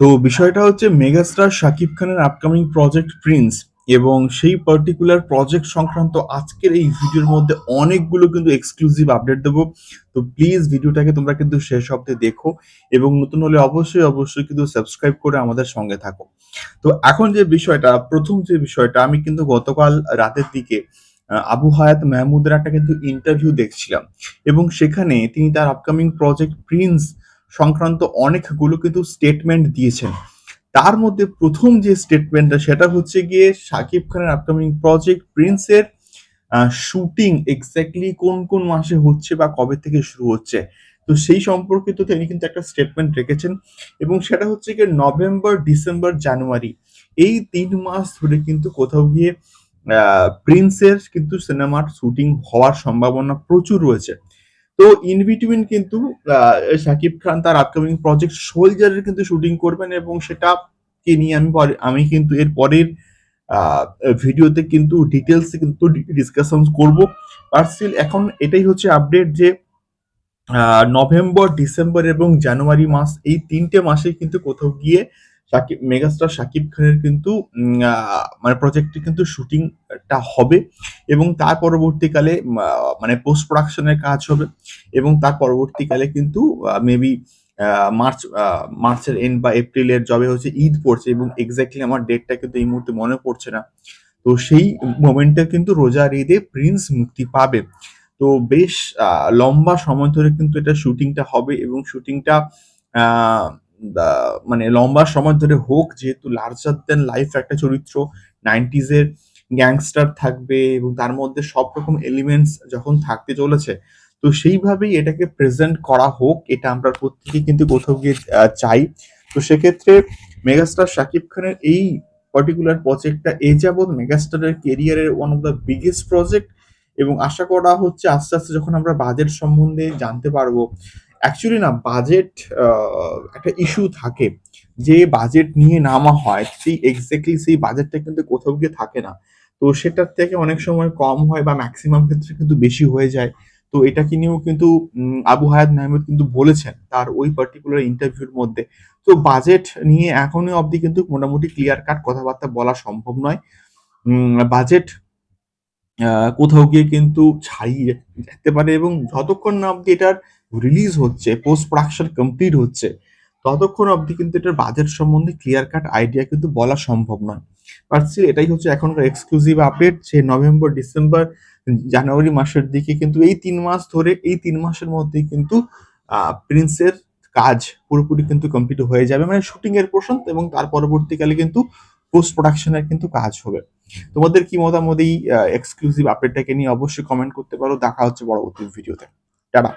তো বিষয়টা হচ্ছে মেগাস্টার শাকিব খানের আপকামিং প্রজেক্ট প্রিন্স এবং সেই পার্টিকুলার প্রজেক্ট সংক্রান্ত আজকের এই ভিডিওর মধ্যে অনেকগুলো কিন্তু এক্সক্লুসিভ আপডেট দেবো। তো প্লিজ ভিডিওটাকে তোমরা কিন্তু শেষ অব্দে দেখো এবং নতুন হলে অবশ্যই অবশ্যই কিন্তু সাবস্ক্রাইব করে আমাদের সঙ্গে থাকো। তো এখন যে বিষয়টা, প্রথম যে বিষয়টা, আমি কিন্তু গতকাল রাতের দিকে আবু হায়াত মাহমুদের একটা কিন্তু ইন্টারভিউ দেখছিলাম এবং সেখানে তিনি তার আপকামিং প্রজেক্ট প্রিন্স সংক্রান্ত অনেকগুলো কিন্তু স্টেটমেন্ট দিয়েছেন। তার মধ্যে প্রথম যে স্টেটমেন্টটা সেটা হচ্ছে গিয়ে শাকিব খানের আপকামিং প্রজেক্ট প্রিন্সের শুটিং এক্স্যাক্টলি কোন কোন মাসে হচ্ছে বা কবে থেকে শুরু হচ্ছে। তো সেই সম্পর্কিত তিনি কিন্তু একটা স্টেটমেন্ট রেখেছেন এবং সেটা হচ্ছে গিয়ে নভেম্বর ডিসেম্বর জানুয়ারি এই তিন মাস ধরে কিন্তু কোথাও গিয়ে প্রিন্সের কিন্তু সিনেমার শুটিং হওয়ার সম্ভাবনা প্রচুর রয়েছে। তো ইন বিটুইন কিন্তু শাকিব খান তার আপকামিং প্রজেক্ট সোলজারের কিন্তু শুটিং করবেন এবং সেটা কে নিয়ে আমি পরে- আমি কিন্তু এর পরের ভিডিওতে কিন্তু ডিটেলসে কিন্তু ডিসকাশন করব। আর এখন এটাই হচ্ছে আপডেট যে নভেম্বর ডিসেম্বর এবং জানুয়ারি মাস, এই তিনটে মাসে কিন্তু কোথাও গিয়ে সাকিব মেগাস্টার শাকিব খানের কিন্তু মানে প্রজেক্টে কিন্তু শুটিংটা হবে এবং তার পরবর্তীকালে মানে পোস্ট প্রোডাকশনের কাজ হবে এবং তার পরবর্তীকালে কিন্তু মেবি মার্চ মার্চের এন্ড বা এপ্রিলের জবে হচ্ছে ঈদ পড়ছে এবং এক্স্যাক্টলি আমার ডেটটা কিন্তু এই মুহূর্তে মনে পড়ছে না। তো সেই মোমেন্টে কিন্তু রোজার ঈদে প্রিন্স মুক্তি পাবে। তো বেশ লম্বা সময় ধরে কিন্তু এটা শুটিংটা হবে এবং শুটিংটা মানে লম্বা সময় ধরে হোক, যেহেতু লার্জার দেন লাইফ একটা চরিত্র নাইনটিজ এর গ্যাংস্টার থাকবে এবং তার মধ্যে সব রকম এলিমেন্টস যখন থাকতে চলেছে, তো সেইভাবেই এটাকে প্রেজেন্ট করা হোক, এটা আমরা প্রত্যেকে কিন্তু কোথাও গিয়ে চাই। তো সেক্ষেত্রে মেগাস্টার শাকিব খানের এই পার্টিকুলার প্রজেক্টটা এ যাবৎ মেগাস্টারের কেরিয়ারের one of the biggest project এবং আশা করা হচ্ছে আস্তে আস্তে যখন আমরা বাজেট সম্বন্ধে জানতে পারব অ্যাকচুয়ালি না বাজেট একটা ইস্যু থাকে যে বাজেট নিয়ে নামা হয়, সেই এক্স্যাক্টলি সেই বাজেটটা কিন্তু কোথাও গিয়ে থাকে না। তো সেটার থেকে অনেক সময় কম হয় বা ম্যাক্সিমাম ক্ষেত্রে কিন্তু বেশি হয়ে যায়। তো এটাকে নিয়েও কিন্তু আবু হায়াত মাহমুদ কিন্তু বলেছেন তার ওই পার্টিকুলার ইন্টারভিউর মধ্যে। তো বাজেট নিয়ে এখনও অবধি কিন্তু মোটামুটি ক্লিয়ার কাট কথাবার্তা বলা সম্ভব নয়। বাজেট কোথাও গিয়ে কিন্তু ছাড়িয়ে যেতে পারে এবং যতক্ষণ না অবধি এটার রিলিজ হচ্ছে পোস্ট প্রোডাকশন কমপ্লিট হচ্ছে, ততক্ষণ অবধি কিন্তু এটার বাজেট সম্বন্ধে ক্লিয়ার কাট আইডিয়া কিন্তু বলা সম্ভব নয়। স্টিল এটাই হচ্ছে এখনকার এক্সক্লুসিভ আপডেট যে নভেম্বর ডিসেম্বর জানুয়ারি মাসের দিকে কিন্তু এই তিন মাস ধরে, এই তিন মাসের মধ্যেই কিন্তু প্রিন্সের কাজ পুরোপুরি কিন্তু কমপ্লিট হয়ে যাবে। মানে শুটিং এর পোর্শন এবং তার পরবর্তীকালে কিন্তু পোস্ট প্রোডাকশনের কিন্তু কাজ হবে। তোমাদের কি মতামত এই এক্সক্লুসিভ আপডেটটাকে নিয়ে অবশ্যই কমেন্ট করতে পারো। দেখা হচ্ছে পরবর্তী ভিডিওতে টাটা।